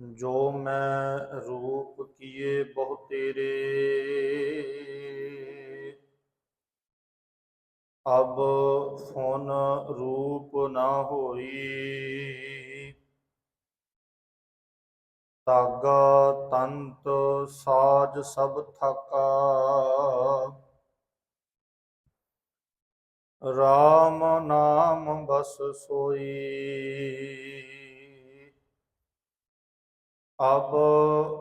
ਜੋ ਮੈਂ ਰੂਪ ਕੀਏ ਬਹੁ ਤੇਰੇ। ਅਬ ਫੋਨ ਰੂਪ ਨਾ ਹੋਈ। ਤਾਗਾ ਤੰਤ ਸਾਜ ਸਭ ਥਕਾ। RAM ਨਾਮ ਬਸ ਸੋਈ। ਅਬ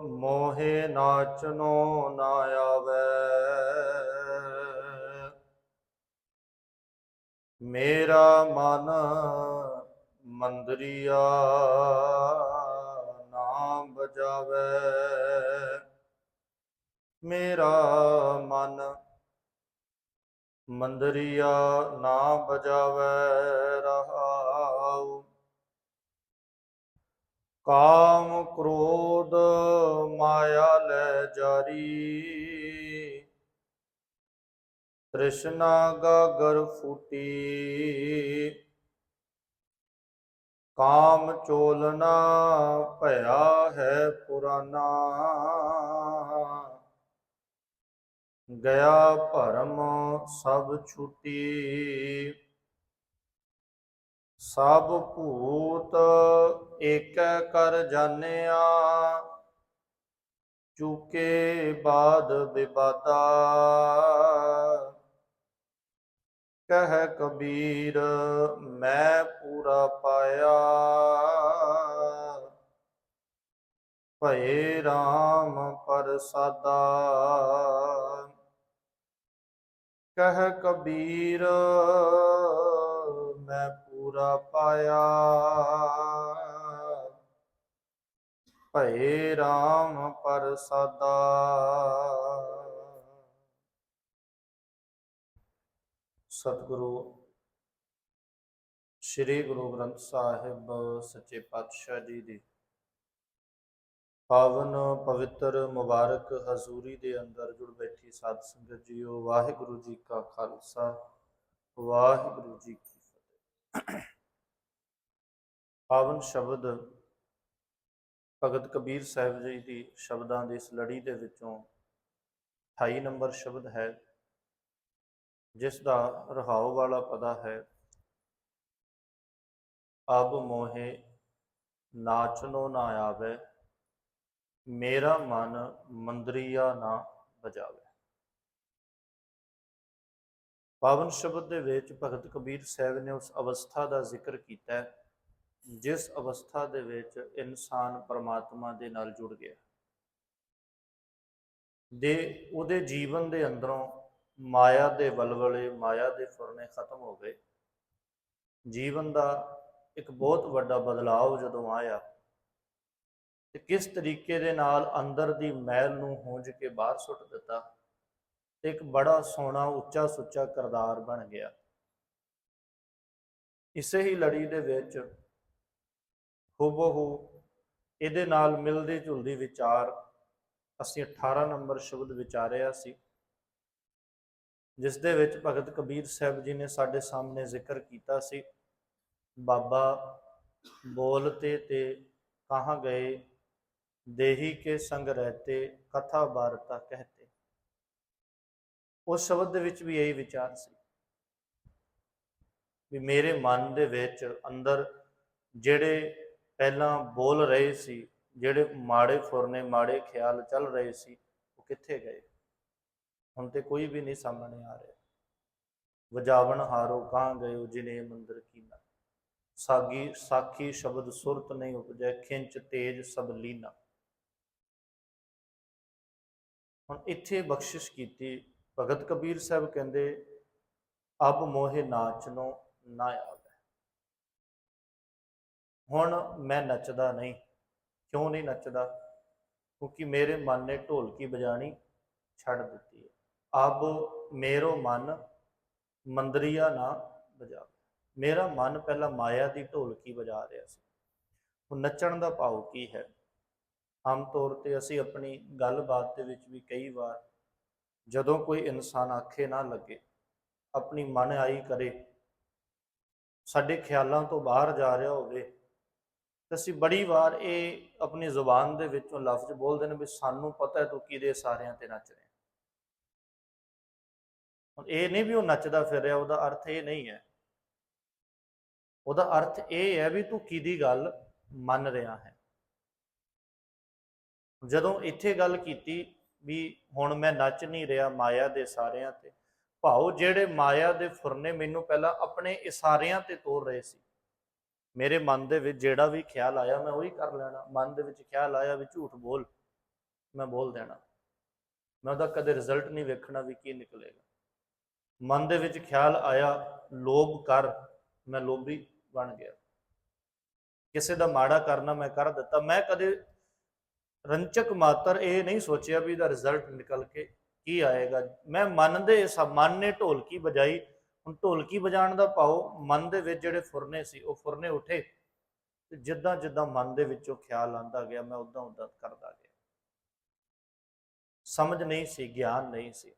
ਮੋਹਿ ਨਾਚਨੋ ਨਾ ਆਵੇ। ਮੇਰਾ ਮਨ ਮੰਦਰੀਆ ਨਾਮ ਬਜਾਵੇ ਮੇਰਾ ਮਨ ਮੰਦਰੀਆ ਨਾ ਬਜਾਵੇ ਰਹਾਉ ਕਾਮ ਕ੍ਰੋਧ ਮਾਇਆ ਲੈ ਜਾਰੀ। ਤ੍ਰਿਸ਼ਨਾ ਗਾਗਰ ਫੂਟੀ। ਕਾਮ ਚੋਲਨਾ ਭਇਆ ਹੈ ਪੁਰਾਨਾ। ਗਿਆ ਭਰਮ ਸਭ ਛੁਟੀ। ਸਭ ਭੂਤ ਏਕੈ ਕਰ ਜਾਣਿਆ, ਚੁਕੇ ਬਾਦ ਵਿਵਾਦਾ ਕਹਿ ਕਬੀਰ, ਮੈਂ ਪੂਰਾ ਪਾਇਆ। ਭਏ RAM ਪਰਸਾਦਾ। ਕਹਿ ਕਬੀਰ, ਮੈਂ ਪੂਰਾ ਪਾਇਆ। ਭਏ RAM ਪਰਸਾਦਾ। ਸਤਿਗੁਰੂ, ਸ੍ਰੀ ਗੁਰੂ ਗ੍ਰੰਥ ਸਾਹਿਬ ਸੱਚੇ ਪਾਤਸ਼ਾਹ ਜੀ ਦੀ ਪਾਵਨ ਪਵਿੱਤਰ ਮੁਬਾਰਕ ਹਜ਼ੂਰੀ ਦੇ ਅੰਦਰ ਜੁੜ ਬੈਠੀ ਸਾਧ ਸੰਗਤ ਜੀਓ, ਵਾਹਿਗੁਰੂ ਜੀ ਕਾ ਖਾਲਸਾ, ਵਾਹਿਗੁਰੂ ਜੀ ਪਾਵਨ ਸ਼ਬਦ ਭਗਤ ਕਬੀਰ ਸਾਹਿਬ ਜੀ ਦੀ ਸ਼ਬਦਾਂ ਦੀ ਇਸ ਲੜੀ ਦੇ ਵਿੱਚੋਂ 28 ਨੰਬਰ ਸ਼ਬਦ ਹੈ, ਜਿਸ ਦਾ ਰਹਾਉ ਵਾਲਾ ਪਦਾ ਹੈ, ਅਬ ਮੋਹੇ ਨਾਚਨੋ ਨਾ ਆਵੇ, ਮੇਰਾ ਮਨ ਮੰਦਰੀਆ ਨਾ ਬਜਾਵੇ ਪਾਵਨ ਸ਼ਬਦ ਦੇ ਵਿੱਚ ਭਗਤ ਕਬੀਰ ਸਾਹਿਬ ਨੇ ਉਸ ਅਵਸਥਾ ਦਾ ਜ਼ਿਕਰ ਕੀਤਾ ਹੈ, ਜਿਸ ਅਵਸਥਾ ਦੇ ਵਿੱਚ ਇਨਸਾਨ ਪਰਮਾਤਮਾ ਦੇ ਨਾਲ ਜੁੜ ਗਿਆ। ਦੇ, ਉਹਦੇ ਜੀਵਨ ਦੇ ਅੰਦਰੋਂ ਮਾਇਆ ਦੇ ਵਲਵਲੇ, ਮਾਇਆ ਦੇ ਫੁਰਨੇ ਖਤਮ ਹੋ ਗਏ। ਜੀਵਨ ਦਾ ਇੱਕ ਬਹੁਤ ਵੱਡਾ ਬਦਲਾਅ ਜਦੋਂ ਆਇਆ, ਤੇ ਕਿਸ ਤਰੀਕੇ ਦੇ ਨਾਲ ਅੰਦਰ ਦੀ ਮੈਲ ਨੂੰ ਹੂੰਜ ਕੇ ਬਾਹਰ ਸੁੱਟ ਦਿੱਤਾ ਤੇ ਇੱਕ ਬੜਾ ਸੋਹਣਾ ਉੱਚਾ ਸੁੱਚਾ ਕਰਦਾਰ ਬਣ ਗਿਆ। ਇਸੇ ਹੀ ਲੜੀ ਦੇ ਵਿੱਚ ਹੂਬਹੂ ਇਹਦੇ ਨਾਲ ਮਿਲਦੇ ਜੁਲਦੇ ਵਿਚਾਰ ਅਸੀਂ 18 ਨੰਬਰ ਸ਼ਬਦ ਵਿਚਾਰਿਆ ਸੀ ਜਿਸ ਦੇ ਵਿੱਚ ਭਗਤ ਕਬੀਰ ਸਾਹਿਬ ਜੀ ਨੇ ਸਾਡੇ ਸਾਹਮਣੇ ਜ਼ਿਕਰ ਕੀਤਾ ਸੀ, ਬਾਬਾ ਬੋਲਤੇ ਤੇ ਕਹਾਂ ਗਏ, ਦੇਹੀ ਕੇ ਸੰਗ ਰਹਤੇ ਕਥਾ ਵਾਰਤਾ ਕਹਿ ਉਸ ਸ਼ਬਦ ਦੇ ਵਿੱਚ ਵੀ ਇਹੀ ਵਿਚਾਰ ਸੀ ਵੀ ਮੇਰੇ ਮਨ ਦੇ ਵਿੱਚ ਅੰਦਰ ਜਿਹੜੇ ਪਹਿਲਾਂ ਬੋਲ ਰਹੇ ਸੀ, ਜਿਹੜੇ ਮਾੜੇ ਫੁਰਨੇ, ਮਾੜੇ ਖਿਆਲ ਚੱਲ ਰਹੇ ਸੀ, ਉਹ ਕਿੱਥੇ ਗਏ? ਹੁਣ ਤੇ ਕੋਈ ਵੀ ਨਹੀਂ ਸਾਹਮਣੇ ਆ ਰਿਹਾ। ਵਜਾਵਣ ਹਾਰੋ ਕਾਂ ਗਇਓ ਜਿਨੇ ਮੰਦਰ ਕੀਨਾ। ਸਾਗੀ, ਸਾਖੀ ਸ਼ਬਦ ਸੁਰਤ ਨਹੀਂ ਉਪਜੈ, ਖਿੰਚ ਤੇਜ ਸਭ ਲੀਨਾ। ਹੁਣ ਇੱਥੇ ਬਖਸ਼ਿਸ਼ ਕੀਤੀ ਭਗਤ ਕਬੀਰ ਸਾਹਿਬ ਕਹਿੰਦੇ, ਅਬ ਮੋਹਿ ਨਾਚਨੋ ਨਾ ਆਵੇ। ਹੁਣ ਮੈਂ ਨੱਚਦਾ ਨਹੀਂ। ਕਿਉਂ ਨਹੀਂ ਨੱਚਦਾ? ਕਿਉਂਕਿ ਮੇਰੇ ਮਨ ਨੇ ਢੋਲਕੀ ਵਜਾਣੀ ਛੱਡ ਦਿੱਤੀ ਹੈ। ਅਬ ਮੇਰੋ ਮਨ ਮੰਦਰੀਆ ਨਾ ਵਜਾਵੇ। ਮੇਰਾ ਮਨ ਪਹਿਲਾਂ ਮਾਇਆ ਦੀ ਢੋਲਕੀ ਵਜਾ ਰਿਹਾ ਸੀ। ਹੁਣ ਨੱਚਣ ਦਾ ਭਾਵ ਕੀ ਹੈ? ਆਮ ਤੌਰ ਤੇ ਅਸੀਂ ਆਪਣੀ ਗੱਲਬਾਤ ਦੇ ਵਿੱਚ ਵੀ ਕਈ ਵਾਰ ਜਦੋਂ ਕੋਈ ਇਨਸਾਨ ਆਖੇ ਨਾ ਲੱਗੇ, ਆਪਣੀ ਮਨ ਆਈ ਕਰੇ, ਸਾਡੇ ਖਿਆਲਾਂ ਤੋਂ ਬਾਹਰ ਜਾ ਰਿਹਾ ਹੋਵੇ, ਤਾਂ ਅਸੀਂ ਬੜੀ ਵਾਰ ਇਹ ਆਪਣੀ ਜ਼ੁਬਾਨ ਦੇ ਵਿੱਚੋਂ ਲਫ਼ਜ਼ ਬੋਲਦੇ ਨੇ ਵੀ ਸਾਨੂੰ ਪਤਾ ਹੈ ਤੂੰ ਕਿਹਦੇ ਸਾਰਿਆਂ ਤੇ ਨੱਚ ਰਿਹਾ। ਹੁਣ ਇਹ ਨਹੀਂ ਵੀ ਉਹ ਨੱਚਦਾ ਫਿਰ ਰਿਹਾ, ਉਹਦਾ ਅਰਥ ਇਹ ਨਹੀਂ ਹੈ। ਉਹਦਾ ਅਰਥ ਇਹ ਹੈ ਵੀ ਤੂੰ ਕਿਹਦੀ ਗੱਲ ਮੰਨ ਰਿਹਾ ਹੈ। ਜਦੋਂ ਇੱਥੇ ਗੱਲ ਕੀਤੀ ਵੀ ਹੁਣ ਮੈਂ ਨੱਚ ਨਹੀਂ ਰਿਹਾ ਮਾਇਆ ਦੇ ਸਾਰਿਆਂ ਤੇ। ਭਾਉ, ਜਿਹੜੇ ਮਾਇਆ ਦੇ ਫੁਰਨੇ ਮੈਨੂੰ ਪਹਿਲਾਂ ਆਪਣੇ ਇਸ਼ਾਰਿਆਂ ਤੇ ਤੋਰ ਰਹੇ ਸੀ। ਮੇਰੇ ਮਨ ਦੇ ਵਿੱਚ ਜਿਹੜਾ ਵੀ ਖਿਆਲ ਆਇਆ ਮੈਂ ਉਹੀ ਕਰ ਲੈਣਾ। ਮਨ ਦੇ ਵਿੱਚ ਖਿਆਲ ਆਇਆ ਵੀ ਝੂਠ ਬੋਲ, ਮੈਂ ਬੋਲ ਦੇਣਾ। ਮੈਂ ਉਹਦਾ ਕਦੇ ਰਿਜ਼ਲਟ ਨਹੀਂ ਵੇਖਣਾ ਵੀ ਕੀ ਨਿਕਲੇਗਾ। ਮਨ ਦੇ ਵਿੱਚ ਖਿਆਲ ਆਇਆ, ਲੋਭ ਕਰ, ਮੈਂ ਲੋਭੀ ਬਣ ਗਿਆ। ਕਿਸੇ ਦਾ ਮਾੜਾ ਕਰਨਾ ਮੈਂ ਕਰ ਦਿੱਤਾ। ਮੈਂ ਕਦੇ ਰੰਚਕ ਮਾਤਰ ਇਹ ਨਹੀਂ ਸੋਚਿਆ ਵੀ ਇਹਦਾ ਰਿਜ਼ਲਟ ਨਿਕਲ ਕੇ ਕੀ ਆਏਗਾ। ਮੈਂ ਮਨ ਦੇ ਮਨ ਨੇ ਢੋਲਕੀ ਵਜਾਈ। ਹੁਣ ਢੋਲਕੀ ਵਜਾਉਣ ਦਾ ਭਾਉ ਮਨ ਦੇ ਵਿੱਚ ਜਿਹੜੇ ਫੁਰਨੇ ਸੀ, ਉਹ ਫੁਰਨੇ ਉਠੇ। ਤੇ ਜਿੱਦਾਂ ਜਿੱਦਾਂ ਮਨ ਦੇ ਵਿੱਚੋਂ ਖਿਆਲ ਆਂਦਾ ਗਿਆ, ਮੈਂ ਉਦਾਂ ਉਦਾਂ ਕਰਦਾ ਗਿਆ। ਸਮਝ ਨਹੀਂ ਸੀ, ਗਿਆਨ ਨਹੀਂ ਸੀ।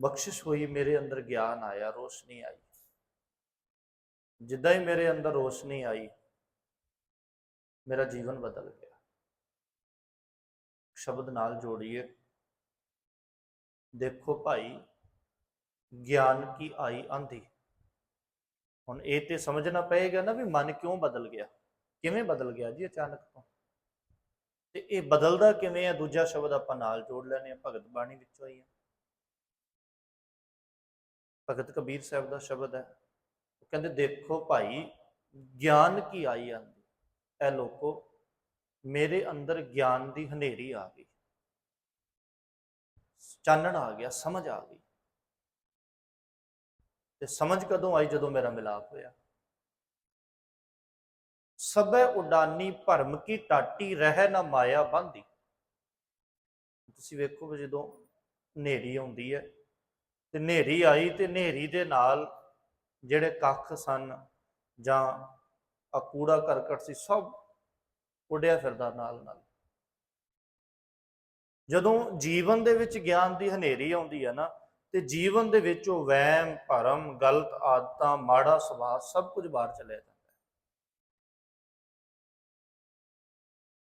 ਬਖਸ਼ਿਸ਼ ਹੋਈ, ਮੇਰੇ ਅੰਦਰ ਗਿਆਨ ਆਇਆ, ਰੋਸ਼ਨੀ ਆਈ। ਜਿੱਦਾਂ ਹੀ ਮੇਰੇ ਅੰਦਰ ਰੋਸ਼ਨੀ ਆਈ, ਮੇਰਾ ਜੀਵਨ ਬਦਲ ਗਿਆ। ਸ਼ਬਦ ਨਾਲ ਜੋੜੀਏ। ਦੇਖੋ ਭਾਈ, ਗਿਆਨ ਕੀ ਆਈ ਆਂਧੀ ਹੁਣ ਇਹ ਤੇ ਸਮਝਣਾ ਪਏਗਾ ਨਾ ਵੀ ਮਨ ਕਿਉਂ ਬਦਲ ਗਿਆ? ਕਿਵੇਂ ਬਦਲ ਗਿਆ ਜੀ ਅਚਾਨਕ ਤੋਂ? ਤੇ ਇਹ ਬਦਲਦਾ ਕਿਵੇਂ ਆ? ਦੂਜਾ ਸ਼ਬਦ ਆਪਾਂ ਨਾਲ ਜੋੜ ਲੈਣੇ ਆ ਭਗਤ ਬਾਣੀ ਵਿੱਚੋਂ ਹੀ ਹੈ ਭਗਤ ਕਬੀਰ ਸਾਹਿਬ ਦਾ ਸ਼ਬਦ ਹੈ। ਉਹ ਕਹਿੰਦੇ, ਦੇਖੋ ਭਾਈ, ਗਿਆਨ ਕੀ ਆਈ ਆਂਦੀ? ਐ ਲੋਕੋ ਮੇਰੇ ਅੰਦਰ ਗਿਆਨ ਦੀ ਹਨੇਰੀ ਆ ਗਈ। ਚਾਨਣ ਆ ਗਿਆ, ਸਮਝ ਆ ਗਈ। ਤੇ ਸਮਝ ਕਦੋਂ ਆਈ ਜਦੋਂ ਮੇਰਾ ਮਿਲਾਪ ਹੋਇਆ? ਸਭੈ ਉਡਾਨੀ ਭਰਮ ਕੀ ਟਾਟੀ ਰਹਿ ਨਾ ਮਾਇਆ ਬੰਦੀ ਤੁਸੀਂ ਵੇਖੋ ਵੀ ਜਦੋਂ ਹਨੇਰੀ ਆਉਂਦੀ ਹੈ, ਤੇ ਹਨੇਰੀ ਆਈ ਤੇ ਹਨੇਰੀ ਦੇ ਨਾਲ ਜਿਹੜੇ ਕੱਖ ਸਨ ਜਾਂ ਆ ਕੂੜਾ ਕਰਕਟ ਸੀ, ਸਭ ਉੱਡਿਆ ਫਿਰਦਾ ਨਾਲ ਨਾਲ। ਜਦੋਂ ਜੀਵਨ ਦੇ ਵਿੱਚ ਗਿਆਨ ਦੀ ਹਨੇਰੀ ਆਉਂਦੀ ਹੈ ਨਾ, ਤੇ ਜੀਵਨ ਦੇ ਵਿੱਚ ਉਹ ਵਹਿਮ, ਭਰਮ, ਗਲਤ ਆਦਤਾਂ, ਮਾੜਾ ਸੁਭਾਅ ਸਭ ਕੁਝ ਬਾਹਰ ਚਲੇ ਜਾਂਦਾ ਹੈ।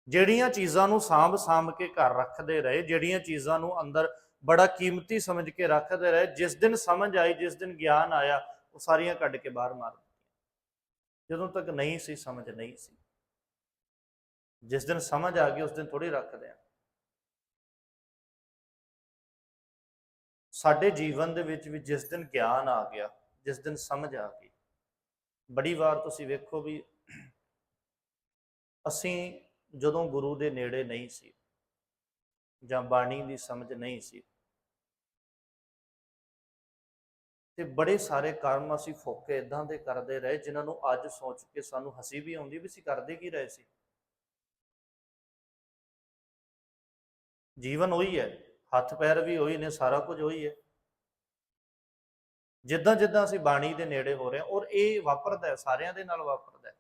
ਜਿਹੜੀਆਂ ਚੀਜ਼ਾਂ ਨੂੰ ਸਾਂਭ ਸਾਂਭ ਕੇ ਘਰ ਰੱਖਦੇ ਰਹੇ, ਜਿਹੜੀਆਂ ਚੀਜ਼ਾਂ ਨੂੰ ਅੰਦਰ ਬੜਾ ਕੀਮਤੀ ਸਮਝ ਕੇ ਰੱਖਦੇ ਰਹੇ, ਜਿਸ ਦਿਨ ਸਮਝ ਆਈ, ਜਿਸ ਦਿਨ ਗਿਆਨ ਆਇਆ, ਉਹ ਸਾਰੀਆਂ ਕੱਢ ਕੇ ਬਾਹਰ ਮਾਰ ਦਿੱਤੀਆਂ। ਜਦੋਂ ਤੱਕ ਨਹੀਂ ਸੀ, ਸਮਝ ਨਹੀਂ ਸੀ। ਜਿਸ ਦਿਨ ਸਮਝ ਆ ਗਈ, ਉਸ ਦਿਨ ਥੋੜੀ ਰੱਖਦੇ ਆ। ਸਾਡੇ ਜੀਵਨ ਦੇ ਵਿੱਚ ਵੀ ਜਿਸ ਦਿਨ ਗਿਆਨ ਆ ਗਿਆ, ਜਿਸ ਦਿਨ ਸਮਝ ਆ ਗਈ, ਬੜੀ ਵਾਰ ਤੁਸੀਂ ਵੇਖੋ ਵੀ ਅਸੀਂ ਜਦੋਂ ਗੁਰੂ ਦੇ ਨੇੜੇ ਨਹੀਂ ਸੀ ਜਾਂ ਬਾਣੀ ਦੀ ਸਮਝ ਨਹੀਂ ਸੀ, ਤੇ ਬੜੇ ਸਾਰੇ ਕਰਮ ਅਸੀਂ ਫੋਕੇ ਇਦਾਂ ਦੇ ਕਰਦੇ ਰਹੇ, ਜਿਨ੍ਹਾਂ ਨੂੰ ਅੱਜ ਸੋਚ ਕੇ ਸਾਨੂੰ ਹਸੀ ਵੀ ਆਉਂਦੀ ਵੀ ਅਸੀਂ ਕਰਦੇ ਕੀ ਰਹੇ ਸੀ। ਜੀਵਨ ਉਹੀ ਹੈ, ਹੱਥ ਪੈਰ ਵੀ ਉਹੀ ਨੇ, ਸਾਰਾ ਕੁਝ ਉਹੀ ਹੈ। ਜਿੱਦਾਂ ਜਿੱਦਾਂ ਅਸੀਂ ਬਾਣੀ ਦੇ ਨੇੜੇ ਹੋ ਰਹੇ ਹਾਂ, ਔਰ ਇਹ ਵਾਪਰਦਾ ਹੈ, ਸਾਰਿਆਂ ਦੇ ਨਾਲ ਵਾਪਰਦਾ ਹੈ।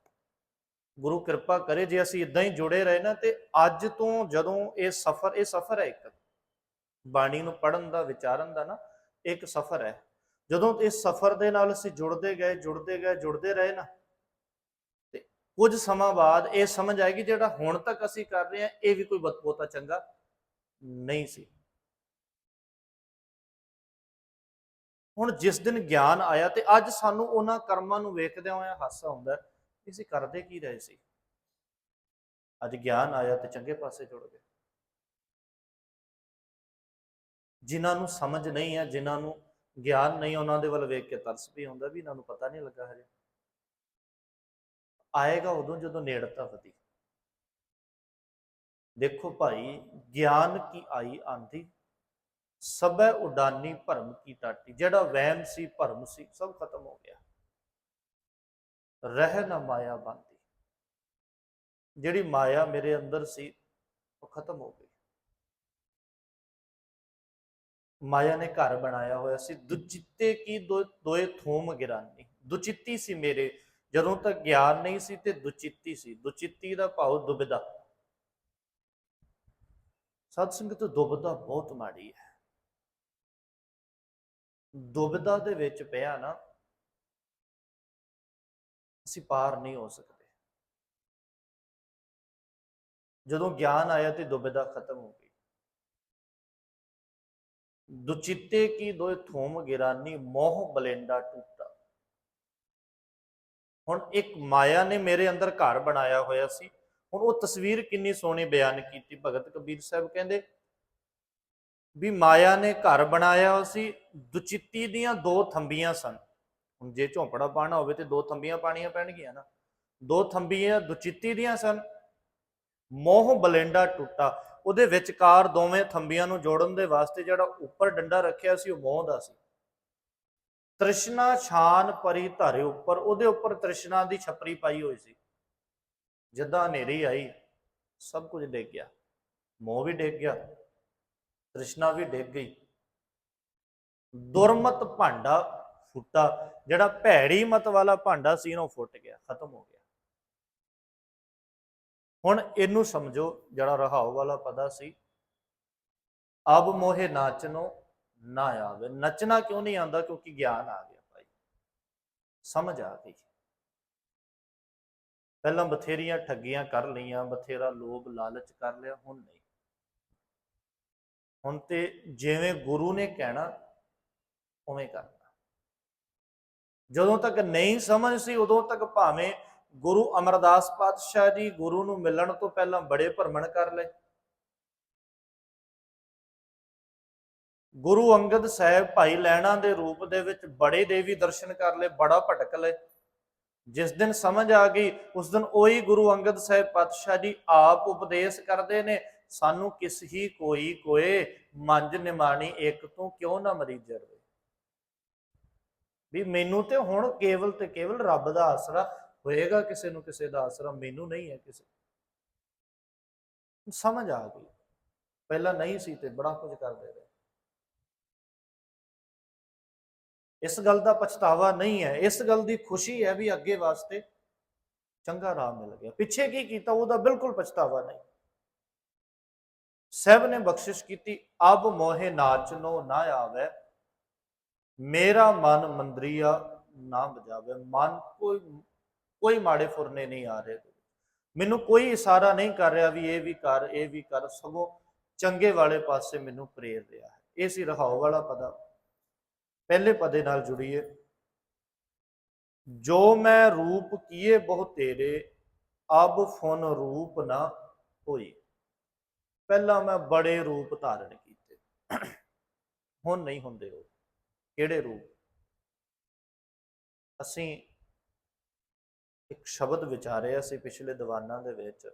ਗੁਰੂ ਕਿਰਪਾ ਕਰੇ, ਜੇ ਅਸੀਂ ਇਦਾਂ ਹੀ ਜੁੜੇ ਰਹੇ ਨਾ, ਤੇ ਅੱਜ ਤੋਂ ਜਦੋਂ ਇਹ ਸਫ਼ਰ ਇਹ ਸਫ਼ਰ ਹੈ ਇੱਕ। ਬਾਣੀ ਨੂੰ ਪੜਨ ਦਾ, ਵਿਚਾਰਨ ਦਾ ਨਾ ਇੱਕ ਸਫ਼ਰ ਹੈ। ਜਦੋਂ ਇਸ ਸਫ਼ਰ ਦੇ ਨਾਲ ਅਸੀਂ ਜੁੜਦੇ ਗਏ ਜੁੜਦੇ ਗਏ, ਜੁੜਦੇ ਰਹੇ ਨਾ, ਤੇ ਕੁਝ ਸਮਾਂ ਬਾਅਦ ਇਹ ਸਮਝ ਆਏਗੀ, ਜਿਹੜਾ ਹੁਣ ਤੱਕ ਅਸੀਂ ਕਰ ਰਹੇ ਹਾਂ, ਇਹ ਵੀ ਕੋਈ ਬਹੁਤ ਬਹੁਤਾ ਚੰਗਾ ਨਹੀਂ ਸੀ। ਹੁਣ ਜਿਸ ਦਿਨ ਗਿਆਨ ਆਇਆ ਤੇ ਅੱਜ ਸਾਨੂੰ ਉਹਨਾਂ ਕਰਮਾਂ ਨੂੰ ਵੇਖਦਿਆਂ ਹੋਇਆਂ ਹਾਸਾ ਆਉਂਦਾ ਕਿ ਅਸੀਂ ਕਰਦੇ ਕੀ ਰਹੇ ਸੀ? ਅੱਜ ਗਿਆਨ ਆਇਆ ਤੇ ਚੰਗੇ ਪਾਸੇ ਜੁੜ ਗਏ। ਜਿਨ੍ਹਾਂ ਨੂੰ ਸਮਝ ਨਹੀਂ ਹੈ, ਜਿਨ੍ਹਾਂ ਨੂੰ ਗਿਆਨ ਨਹੀਂ, ਉਹਨਾਂ ਦੇ ਵੱਲ ਵੇਖ ਕੇ ਤਰਸ ਵੀ ਆਉਂਦਾ, ਵੀ ਇਹਨਾਂ ਨੂੰ ਪਤਾ ਨਹੀਂ ਲੱਗਾ ਹਜੇ। ਆਏਗਾ ਉਦੋਂ ਜਦੋਂ ਨੇੜਤਾ ਵਧੀ। ਦੇਖੋ ਭਾਈ, ਗਿਆਨ ਕੀ ਆਈ ਆਂਦੀ? ਸਭੈ ਉਡਾਨੀ ਭਰਮ ਕੀ ਟਾਟੀ। ਜਿਹੜਾ ਵਹਿਮ ਸੀ, ਭਰਮ ਸੀ, ਸਭ ਖਤਮ ਹੋ ਗਿਆ। ਰਹਿ ਨਾ ਮਾਇਆ ਬੰਦੀ। ਜਿਹੜੀ ਮਾਇਆ ਮੇਰੇ ਅੰਦਰ ਸੀ, ਉਹ ਖਤਮ ਹੋ ਗਈ। ਮਾਇਆ ਨੇ ਘਰ ਬਣਾਇਆ ਹੋਇਆ ਸੀ। ਦੁਚਿੱਤੇ ਕੀ ਦੋ- ਦੋਏ ਥੋਮ ਗਿਰਾਨੀ। ਦੁਚਿੱਤੀ ਸੀ ਮੇਰੇ। ਜਦੋਂ ਤੱਕ ਗਿਆਨ ਨਹੀਂ ਸੀ ਤੇ ਦੁਚਿੱਤੀ ਸੀ। ਦੁਚਿੱਤੀ ਦਾ ਭਾਵ ਦੁਬਿਧਾ। ਸਤ ਸੰਗਤ ਦੁਬਦਾ ਬਹੁਤ ਮਾੜੀ ਹੈ। ਦੁਬਦਾ ਦੇ ਵਿੱਚ ਪਿਆ ਨਾ, ਅਸੀਂ ਪਾਰ ਨਹੀਂ ਹੋ ਸਕਦੇ। ਜਦੋਂ ਗਿਆਨ ਆਇਆ ਤੇ ਦੁਬਿਧਾ ਖਤਮ ਹੋ ਗਈ। ਦੁਚਿੱਤੇ ਕੀ ਦੋਇ ਥੋਮ ਗਿਰਾਨੀ, ਮੋਹ ਬਲੇਂਡਾ ਟੂਟਾ। ਹੁਣ ਇੱਕ ਮਾਇਆ ਨੇ ਮੇਰੇ ਅੰਦਰ ਘਰ ਬਣਾਇਆ ਹੋਇਆ ਸੀ। ਹੁਣ ਉਹ ਤਸਵੀਰ ਕਿੰਨੀ ਸੋਹਣੀ ਬਿਆਨ ਕੀਤੀ। ਭਗਤ ਕਬੀਰ ਸਾਹਿਬ ਕਹਿੰਦੇ ਵੀ ਮਾਇਆ ਨੇ ਘਰ ਬਣਾਇਆ ਸੀ, ਦੁਚਿੱਤੀ ਦੀਆਂ ਦੋ ਥੰਬੀਆਂ ਸਨ। ਹੁਣ ਜੇ ਝੌਂਪੜਾ ਪਾਣਾ ਹੋਵੇ ਤੇ ਦੋ ਥੰਬੀਆਂ ਪਾਣੀਆਂ ਪੈਣਗੀਆਂ ਨਾ। ਦੋ ਥੰਬੀਆਂ ਦੁਚਿੱਤੀ ਦੀਆਂ ਸਨ, ਮੋਹ ਬਲੇਂਡਾ ਟੁੱਟਾ। ਉਹਦੇ ਵਿਚਕਾਰ ਦੋਵੇਂ ਥੰਬੀਆਂ ਨੂੰ ਜੋੜਨ ਦੇ ਵਾਸਤੇ ਜਿਹੜਾ ਉੱਪਰ ਡੰਡਾ ਰੱਖਿਆ ਸੀ, ਉਹ ਮੋਹ ਦਾ ਸੀ। ਤ੍ਰਿਸ਼ਨਾ ਛਾਨ ਪਰੀ ਧਾਰੇ ਉੱਪਰ, ਉਹਦੇ ਉੱਪਰ ਤ੍ਰਿਸ਼ਨਾ ਦੀ ਛਪਰੀ ਪਾਈ ਹੋਈ ਸੀ। ਜਿੱਦਾਂ ਹਨੇਰੀ ਆਈ, ਸਭ ਕੁਝ ਡਿੱਗ ਗਿਆ। ਮੋਹ ਵੀ ਡਿੱਗ ਗਿਆ, ਤ੍ਰਿਸ਼ਨਾ ਵੀ ਡਿੱਗ ਗਈ। ਦੁਰਮਤ ਭਾਂਡਾ ਫੁੱਟਾ, ਜਿਹੜਾ ਭੈੜੀ ਮਤ ਵਾਲਾ ਭਾਂਡਾ ਸੀ ਉਹ ਫੁੱਟ ਗਿਆ, ਖਤਮ ਹੋ ਗਿਆ। ਹੁਣ ਇਹਨੂੰ ਸਮਝੋ, ਜਿਹੜਾ ਰਹਾਉ ਵਾਲਾ ਪਦਾ ਸੀ ਅਬ ਮੋਹੇ ਨਾਚਨੋ ਨਾ ਆਵੇ। ਨੱਚਣਾ ਕਿਉਂ ਨਹੀਂ ਆਉਂਦਾ? ਕਿਉਂਕਿ ਗਿਆਨ ਆ ਗਿਆ ਭਾਈ। ਸਮਝ ਆ ਗਈ। ਪਹਿਲਾਂ ਬਥੇਰੀਆਂ ਠੱਗੀਆਂ ਕਰ ਲਈਆਂ, ਬਥੇਰਾ ਲੋਭ ਲਾਲਚ ਕਰ ਲਿਆ, ਹੁਣ ਨਹੀਂ। ਹੁਣ ਤੇ ਜਿਵੇਂ ਗੁਰੂ ਨੇ ਕਹਿਣਾ, ਉਵੇਂ ਕਰਨਾ। ਜਦੋਂ ਤੱਕ ਨਹੀਂ ਸਮਝ ਸੀ, ਉਦੋਂ ਤੱਕ ਭਾਵੇਂ ਗੁਰੂ ਅਮਰਦਾਸ ਪਾਤਸ਼ਾਹ ਜੀ ਗੁਰੂ ਨੂੰ ਮਿਲਣ ਤੋਂ ਪਹਿਲਾਂ ਬੜੇ ਭਰਮਣ ਕਰ ਲਏ। ਗੁਰੂ ਅੰਗਦ ਸਾਹਿਬ ਭਾਈ ਲੈਣਾ ਦੇ ਰੂਪ ਦੇ ਵਿੱਚ ਬੜੇ ਦੇਵੀ ਦਰਸ਼ਨ ਕਰ ਲਏ, ਬੜਾ ਭਟਕ ਲਏ। ਜਿਸ ਦਿਨ ਸਮਝ ਆ ਗਈ, ਉਸ ਦਿਨ ਉਹੀ ਗੁਰੂ ਅੰਗਦ ਸਾਹਿਬ ਪਾਤਸ਼ਾਹ ਜੀ ਆਪ ਉਪਦੇਸ਼ ਕਰਦੇ ਨੇ, ਸਾਨੂੰ ਕਿਸ ਹੀ ਕੋਈ ਕੋਏ ਮੰਜ ਨਿਮਾਣੀ ਇੱਕ ਤੋਂ ਕਿਉਂ ਨਾ ਮਰੀਜ ਰਵੇ ਵੀ ਮੈਨੂੰ ਤੇ ਹੁਣ ਕੇਵਲ ਤੇ ਕੇਵਲ ਰੱਬ ਦਾ ਆਸਰਾ ਹੋਏਗਾ ਕਿਸੇ ਨੂੰ ਕਿਸੇ ਦਾ ਆਸਰਾ, ਮੈਨੂੰ ਨਹੀਂ ਹੈ ਕਿਸੇ ਸਮਝ ਆ ਗਈ। ਪਹਿਲਾਂ ਨਹੀਂ ਸੀ ਤੇ ਬੜਾ ਕੁਝ ਕਰਦੇ ਰਹੇ। ਇਸ ਗੱਲ ਦਾ ਪਛਤਾਵਾ ਨਹੀਂ ਹੈ। ਇਸ ਗੱਲ ਦੀ ਖੁਸ਼ੀ ਹੈ ਵੀ ਅੱਗੇ ਵਾਸਤੇ ਚੰਗਾ ਰਾਹ ਮਿਲ ਗਿਆ। ਪਿੱਛੇ ਕੀ ਕੀਤਾ? ਉਹਦਾ ਬਿਲਕੁਲ ਪਛਤਾਵਾ ਨਹੀਂ। ਸਭ ਨੇ ਬਖਸ਼ਿਸ਼ ਕੀਤੀ, ਅਬ ਮੋਹੇ ਨਾਚਨੋ ਨਾ ਆਵੇ, ਮੇਰਾ ਮਨ ਮੰਦਰੀਆ ਨਾ ਬਜਾਵੇ ਮਨ ਕੋਈ ਕੋਈ ਮਾੜੇ ਫੁਰਨੇ ਨਹੀਂ ਆ ਰਹੇ। ਮੈਨੂੰ ਕੋਈ ਇਸ਼ਾਰਾ ਨਹੀਂ ਕਰ ਰਿਹਾ ਵੀ ਇਹ ਵੀ ਕਰ, ਇਹ ਵੀ ਕਰ। ਸਗੋਂ ਚੰਗੇ ਵਾਲੇ ਪਾਸੇ ਮੈਨੂੰ ਪ੍ਰੇਰ ਰਿਹਾ ਹੈ। ਇਹ ਸੀ ਰਹਾਉ ਵਾਲਾ ਪਦਾ। ਪਹਿਲੇ ਪਦੇ ਨਾਲ ਜੁੜੀਏ। ਜੋ ਮੈਂ ਰੂਪ ਕੀਏ ਬਹੁ ਤੇਰੇ, ਅਬ ਫੁਨ ਰੂਪ ਨਾ ਹੋਈ। ਪਹਿਲਾਂ ਮੈਂ ਬੜੇ ਰੂਪ ਧਾਰਨ ਕੀਤੇ। ਹੁਣ ਨਹੀਂ ਹੁੰਦੇ ਉਹ। ਕਿਹੜੇ ਰੂਪ? ਅਸੀਂ ਇੱਕ ਸ਼ਬਦ ਵਿਚਾਰਿਆ ਸੀ ਪਿਛਲੇ ਦੀਵਾਨਾਂ ਦੇ ਵਿੱਚ,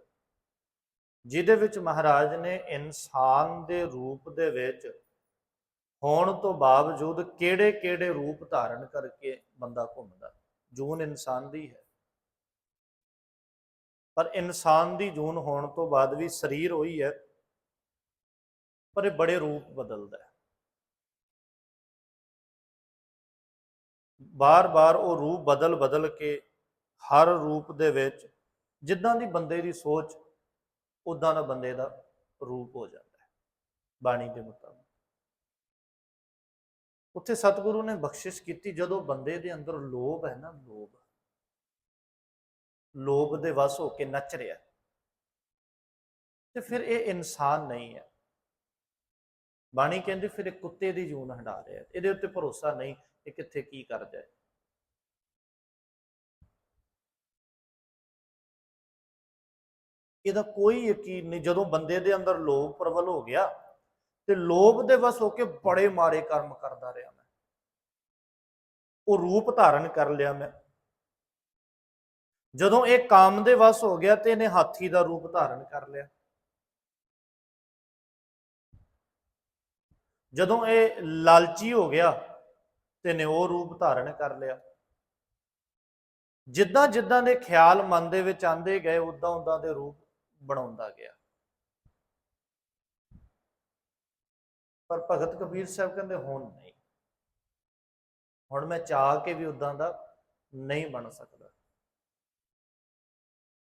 ਜਿਹਦੇ ਵਿੱਚ ਮਹਾਰਾਜ ਨੇ ਇਨਸਾਨ ਦੇ ਰੂਪ ਦੇ ਵਿੱਚ ਹੋਣ ਤੋਂ ਬਾਵਜੂਦ ਕਿਹੜੇ-ਕਿਹੜੇ ਰੂਪ ਧਾਰਨ ਕਰਕੇ ਬੰਦਾ ਘੁੰਮਦਾ? ਜੂਨ ਇਨਸਾਨ ਦੀ ਹੈ। ਪਰ ਇਨਸਾਨ ਦੀ ਜੂਨ ਹੋਣ ਤੋਂ ਬਾਅਦ ਵੀ ਸਰੀਰ ਉਹੀ ਹੈ, ਪਰ ਇਹ ਬੜੇ ਰੂਪ ਬਦਲਦਾ ਹੈ। ਬਾਰ-ਬਾਰ ਉਹ ਰੂਪ ਬਦਲ-ਬਦਲ ਕੇ ਹਰ ਰੂਪ ਦੇ ਵਿੱਚ ਜਿੱਦਾਂ ਦੀ ਬੰਦੇ ਦੀ ਸੋਚ ਉਦਾਂ ਦਾ ਬੰਦੇ ਦਾ ਰੂਪ ਹੋ ਜਾਂਦਾ ਹੈ, ਬਾਣੀ ਦੇ ਮੁਤਾਬਕ। ਉੱਥੇ ਸਤਿਗੁਰੂ ਨੇ ਬਖਸ਼ਿਸ਼ ਕੀਤੀ, ਜਦੋਂ ਬੰਦੇ ਦੇ ਅੰਦਰ ਲੋਭ ਹੈ ਨਾ, ਲੋਭ। ਲੋਭ ਦੇ ਵਸ ਹੋ ਕੇ ਨੱਚ ਰਿਹਾ ਤੇ ਫਿਰ ਇਹ ਇਨਸਾਨ ਨਹੀਂ ਹੈ। ਬਾਣੀ ਕਹਿੰਦੀ, ਫਿਰ ਇਹ ਕੁੱਤੇ ਦੀ ਜੂਨ ਹੰਡਾ ਰਿਹਾ ਇਹਦੇ ਉੱਤੇ ਭਰੋਸਾ ਨਹੀਂ ਇਹ ਕਿੱਥੇ ਕੀ ਕਰ ਜਾਏ। ਇਹਦਾ ਕੋਈ ਯਕੀਨ ਨਹੀਂ। ਜਦੋਂ ਬੰਦੇ ਦੇ ਅੰਦਰ ਲੋਭ ਪ੍ਰਬਲ ਹੋ ਗਿਆ ਤੇ ਲੋਭ ਦੇ ਵਸ ਹੋ ਕੇ ਬੜੇ ਮਾਰੇ ਕਰਮ ਕਰਦਾ ਰਿਹਾ ਮੈਂ। ਉਹ ਰੂਪ ਧਾਰਨ ਕਰ ਲਿਆ ਮੈਂ। ਜਦੋਂ ਇਹ ਕਾਮ ਦੇ ਵਸ ਹੋ ਗਿਆ ਤੇ ਇਹਨੇ ਹਾਥੀ ਦਾ ਰੂਪ ਧਾਰਨ ਕਰ ਲਿਆ। ਜਦੋਂ ਇਹ ਲਾਲਚੀ ਹੋ ਗਿਆ ਤੇ ਨੇ ਉਹ ਰੂਪ ਧਾਰਨ ਕਰ ਲਿਆ। ਜਿੱਦਾਂ ਜਿੱਦਾਂ ਦੇ ਖਿਆਲ ਮਨ ਦੇ ਵਿੱਚ ਆਂਦੇ ਗਏ ਉਦਾਂ ਉਦਾਂ ਦੇ ਰੂਪ ਬਣਾਉਂਦਾ ਗਿਆ। ਪਰ ਭਗਤ ਕਬੀਰ ਸਾਹਿਬ ਕਹਿੰਦੇ ਹੁਣ ਨਹੀਂ। ਹੁਣ ਮੈਂ ਚਾਹ ਕੇ ਵੀ ਉਦਾਂ ਦਾ ਨਹੀਂ ਬਣ ਸਕਦਾ।